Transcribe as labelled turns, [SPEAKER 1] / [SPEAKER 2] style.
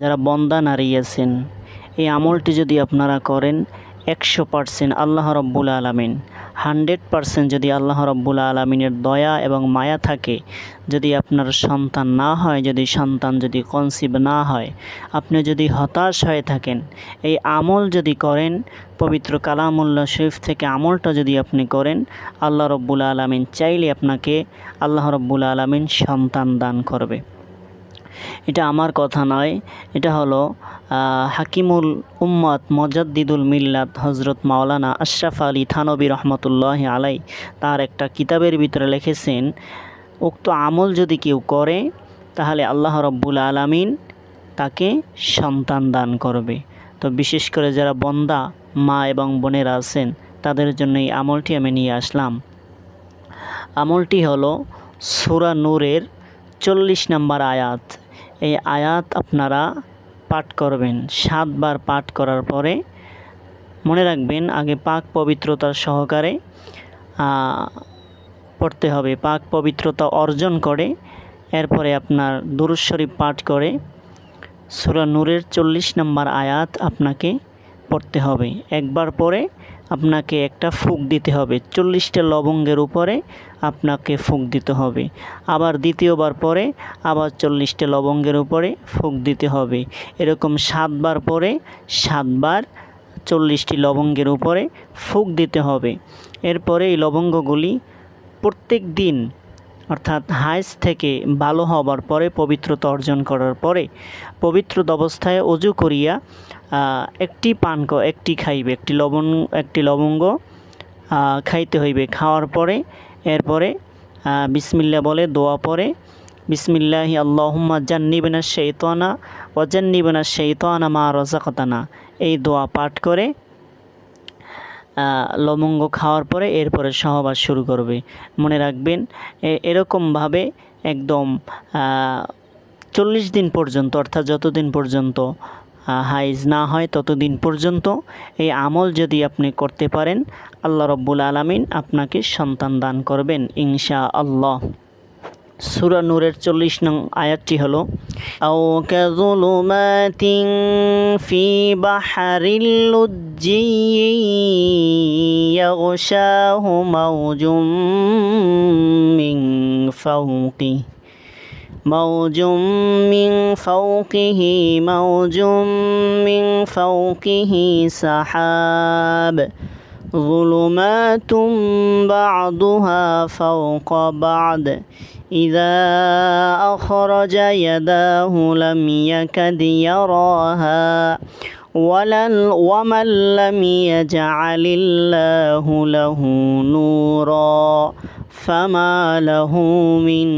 [SPEAKER 1] যারা বন্দা নারী আছেন, এই আমলটি যদি আপনারা করেন, একশো পারসেন্ট আল্লাহ রব্বুল আলমিন। হান্ড্রেড পারসেন্ট যদি আল্লাহ রব্বুল আলমিনের দয়া এবং মায়া থাকে, যদি আপনার সন্তান না হয়, যদি সন্তান যদি কনসিভ না হয়, আপনি যদি হতাশ হয়ে থাকেন, এই আমল যদি করেন, পবিত্র কালামুল্লাহ শরীফ থেকে আমলটা যদি আপনি করেন, আল্লাহ রব্বুল আলমিন চাইলে আপনাকে আল্লাহ রব্বুল আলমিন সন্তান দান করবে। এটা আমার কথা নয়। এটা হলো হাকিমুল উম্মত মজাদ্দিদুল মিল্লাত হজরত মাওলানা আশরাফ আলী থানবী রহমতুল্লাহ আলাই তার একটা কিতাবের ভিতরে লিখেছেন, উক্ত আমল যদি কেউ করে, তাহলে আল্লাহ রব্বুল আলামিন তাকে সন্তান দান করবে। তো বিশেষ করে যারা বন্দা মা এবং বোনেরা আছেন, তাদের জন্য এই আমলটি আমি নিয়ে আসলাম। আমলটি হলো সুরা নূরের চল্লিশ নম্বর আয়াত। এই আয়াত আপনারা পাঠ করবেন। সাতবার পাঠ করার পরে মনে রাখবেন, আগে পাক পবিত্রতার সহকারে পড়তে হবে। পাক পবিত্রতা অর্জন করে, এরপরে আপনার দুরুজ শরীফ পাঠ করে, সুরা নূরের চল্লিশ নম্বর আয়াত আপনাকে পড়তে হবে। একবার পরে আপনাকে একটা ফুক দিতে হবে। চল্লিশটা লবঙ্গের উপরে আপনাকে ফুক দিতে হবে। আবার দ্বিতীয়বার পরে আবার চল্লিশটা লবঙ্গের উপরে ফুক দিতে হবে। এরকম সাতবার পরে সাতবার চল্লিশটি লবঙ্গের উপরে ফুক দিতে হবে। এরপরে এই লবঙ্গগুলি প্রত্যেক দিন অর্থাৎ হাইজ থেকে ভালো হবার পরে পবিত্রতা অর্জন করার পরে পবিত্র অবস্থায় অজু করিয়া একটি পান একটি খাইবে, একটি লবণ, একটি লবঙ্গ খাইতে হইবে। খাওয়ার পরে, এরপরে বিসমিল্লা বলে দোয়া পরে, বিসমিল্লাহি আল্লাহুম্মা জান্নিবিনা শৈতানা ওয়াজান্নিবিনা শৈতানা মা রজাকতানা এই দোয়া পাঠ করে লবঙ্গ খাওয়ার পরে এরপরে সহবাস শুরু করবে। মনে রাখবেন এরকমভাবে একদম চল্লিশ দিন পর্যন্ত, অর্থাৎ যতদিন পর্যন্ত হাইজ না হয় ততদিন পর্যন্ত এই আমল যদি আপনি করতে পারেন, আল্লাহ রব্বুল আলমিন আপনাকে সন্তান দান করবেন ইনশা আল্লাহ সুরা নূরের চল্লিশ নং আয়াতটি হলো আও কাযুলুমাতিন ফি বাহরিল লুজ্জি ইয়াগশাহু মাওজুম মিন ফাওকি موج من فوقه موج من فوقه سحاب ظلمات بعضها فوق بعض. إذا أخرج يداه لم يكد يراها ولن ومن لم يجعل الله له نورا فما له من